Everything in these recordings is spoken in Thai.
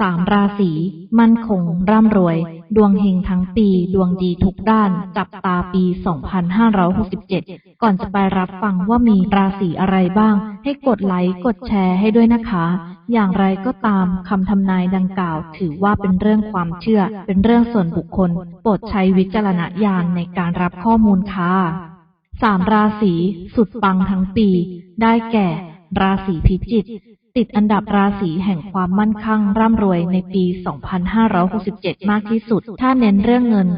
สามราศีมั่นคง ร่ำรวย ดวงเฮงทั้งปี ดวงดีทุกด้าน จับตาปี 2567 ก่อนจะไปรับฟังว่ามีราศีอะไรบ้าง ให้กดไลค์กดแชร์ให้ด้วยนะคะ อย่างไรก็ตามคำทำนายดังกล่าว ถือว่าเป็นเรื่องความเชื่อ เป็นเรื่องส่วนบุคคล โปรดใช้วิจารณญาณในการรับข้อมูลค่ะสามราศีสุดปังทั้งปี ได้แก่ ราศีพิจิก ติดอันดับราศีแห่งความมั่นคั่งร่ำรวยในปี 2567 มากที่สุด ถ้าเน้นเรื่องเงิน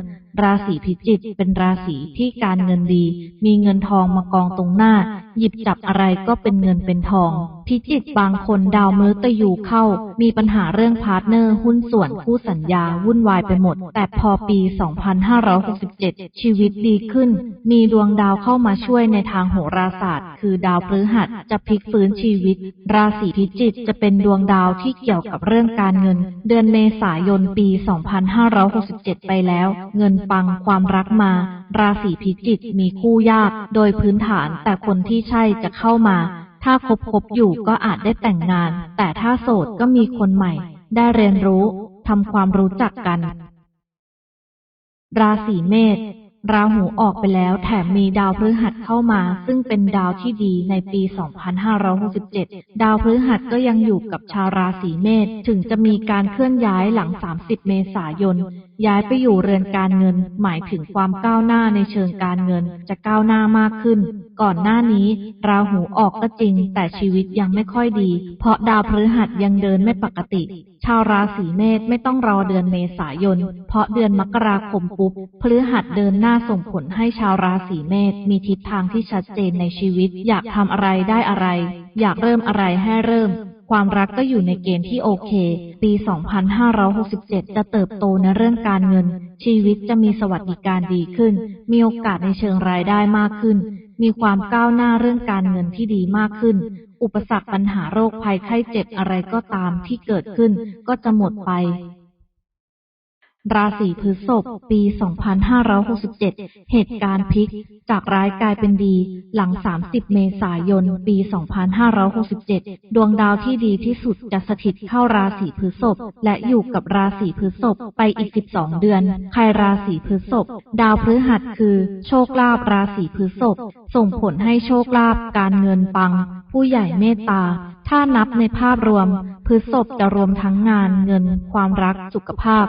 ราศีพิจิกเป็นราศีที่การเงินดี มีเงินทองมากองตรงหน้า หยิบจับอะไรก็เป็นเงินเป็นทอง พิจิกบางคนดาวมฤตยูเข้า มีปัญหาเรื่องพาร์ทเนอร์หุ้นส่วนคู่สัญญาวุ่นวายไปหมด แต่พอปี 2567 ชีวิตดีขึ้น มีดวงดาวเข้ามาช่วยในทางโหราศาสตร์ คือดาวพฤหัสจะพลิกฟื้นชีวิต ราศีพิจิกจะเป็นดวงดาวที่เกี่ยวกับเรื่องการเงิน เดือนเมษายนปี 2567 ไปแล้ว เงินปังความรักมา ราศีพิจิกมีคู่ยาก โดยพื้นฐานแต่คนที่ใช่จะเข้ามา ถ้าคบคบอยู่ก็อาจได้แต่งงาน แต่ถ้าโสดก็มีคนใหม่ ได้เรียนรู้ทำความรู้จักกัน ราศีเมษ ราหูออกไปแล้วแถมมีดาวพฤหัสเข้ามา ซึ่งเป็นดาวที่ดีในปี 2567 ดาวพฤหัสก็ยังอยู่กับชาวราศีเมษถึงจะมีการเคลื่อนย้ายหลัง 30 เมษายน ย้ายไปอยู่เรือนการเงิน หมายถึงความก้าวหน้าในเชิงการเงิน จะก้าวหน้ามากขึ้น ก่อนหน้านี้ ราหูออกก็จริง แต่ชีวิตยังไม่ค่อยดี เพราะดาวพฤหัสยังเดินไม่ปกติ ชาวราศีเมษไม่ต้องรอเดือนเมษายน เพราะเดือนมกราคมปุ๊บพฤหัสเดินหน้าส่งผลให้ชาวราศีเมษมีทิศทางที่ชัดเจนในชีวิต อยากทำอะไรได้อะไร อยากเริ่มอะไรให้เริ่ม ความรักก็อยู่ในเกณฑ์ที่โอเค ปี 2567 จะเติบโตในเรื่องการเงิน ชีวิตจะมีสวัสดิการดีขึ้น มีโอกาสในเชิงรายได้มากขึ้น มีความก้าวหน้าเรื่องการเงินที่ดีมากขึ้นอุปสรรคปัญหาโรคภัยไข้เจ็บอะไรก็ตามที่เกิดขึ้น ก็จะหมดไป ราศีพฤษภปี 2567 เหตุการณ์พลิก จากร้ายกลายเป็นดี หลัง 30 เมษายน ปี 2567 ดวงดาวที่ดีที่สุดจะสถิตเข้าราศีพฤษภและอยู่กับราศีพฤษภไปอีก 12 เดือน ใครราศีพฤษภดาวพฤหัสคือ โชคลาภราศีพฤษภส่งผลให้โชคลาภการเงินปัง ผู้ใหญ่เมตตา ถ้านับในภาพรวมพฤษภจะรวมทั้งงานเงิน ความรักสุขภาพ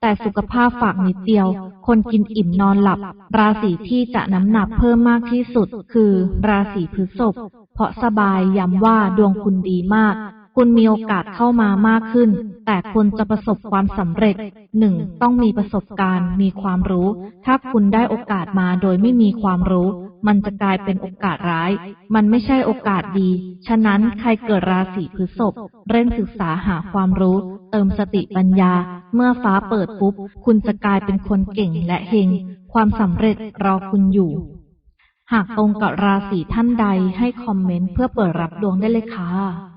แต่สุขภาพฝากนิดเดียว คนกินอิ่มนอนหลับ ราศีที่จะน้ำหนักเพิ่มมากที่สุด คือ ราศีพฤษภ เพราะสบายย้ำว่าดวงคุณดีมากคุณมีโอกาสเข้ามามากขึ้น แต่คุณจะประสบความสำเร็จหนึ่งต้องมีประสบการณ์ มีความรู้ ถ้าคุณได้โอกาสมาโดยไม่มีความรู้ มันจะกลายเป็นโอกาสร้าย มันไม่ใช่โอกาสดี ฉะนั้นใครเกิดราศีพฤษภเร่งศึกษาหาความรู้ เติมสติปัญญา เมื่อฟ้าเปิดปุ๊บ คุณจะกลายเป็นคนเก่งและเฮง ความสำเร็จรอคุณอยู่ หากตรงกับราศีท่านใดให้คอมเมนต์เพื่อเปิดรับดวงได้เลยค่ะ